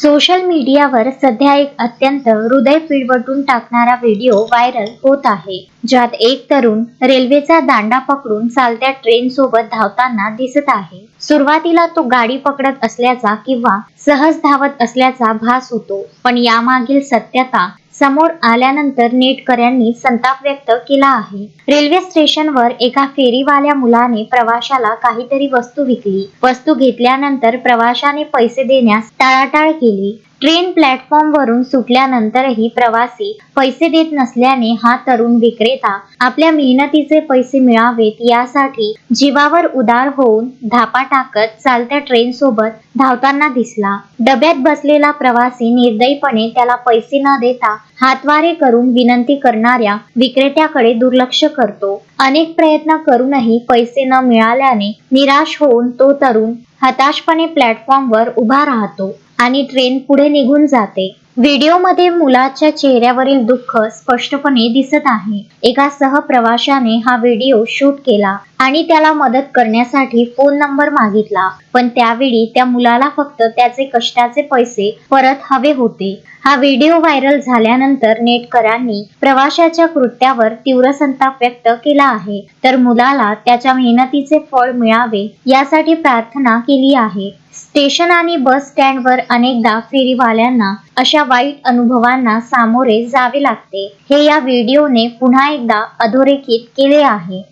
Social मीडियावर सध्या एक अत्यंत हृदय पिळवटून टाकणारा व्हिडिओ व्हायरल होत आहे. ज्यात एक तरुण रेल्वेचा दांडा पकडून चालत्या ट्रेन सोबत धावताना दिसत आहे. सुरुवातीला तो गाडी पकडत असल्याचा किंवा सहज धावत असल्याचा भास होतो पण यामागील सत्यता समोर आल्यानंतर नेटकऱ्यांनी संताप व्यक्त केला आहे. रेल्वे स्टेशनवर एका फेरीवाल्या मुलाने प्रवाशाला काहीतरी वस्तू विकली. वस्तू घेतल्यानंतर प्रवाशाने पैसे देण्यास टाळाटाळ केली. ट्रेन प्लॅटफॉर्म वरून सुटल्यानंतरही प्रवासी पैसे देत नसल्याने हा तरुण विक्रेता आपल्या मेहनतीचे पैसे मिळावेत यासाठी जीवावर उदार होऊन धापा टाकत चालत्या ट्रेन सोबत धावताना दिसला. डब्यात बसलेला प्रवासी निर्दयीपणे त्याला पैसे न देता हातवारे करून विनंती करणाऱ्या विक्रेत्याकडे दुर्लक्ष करतो. अनेक प्रयत्न करूनही पैसे न मिळाल्याने निराश होऊन तो तरुण हताशपणे प्लॅटफॉर्मवर उभा राहतो. आणि ट्रेन पुढे निघून जाते. व्हिडिओमध्ये मुलाच्या चेहऱ्यावरील दुःख स्पष्टपणे दिसत आहे. एका सहप्रवाशाने हा व्हिडिओ शूट केला आणि त्याला मदत करण्यासाठी फोन नंबर मागितला. पण त्यावेळी त्या मुलाला फक्त त्याचे कष्टाचे पैसे परत हवे होते. हा व्हिडिओ व्हायरल झाल्यानंतर नेटकरांनी प्रवाशाच्या कृत्यावर तीव्र संताप व्यक्त केला आहे. तर मुलाला त्याच्या मेहनतीचे फळ मिळावे यासाठी प्रार्थना केली आहे. स्टेशन आणि बस स्टँडवर अनेकदा फेरीवाल्यांना अशा वाईट अनुभवांना सामोरे जावे लागते. हे या व्हिडिओने पुन्हा एकदा अधोरेखित केले आहे.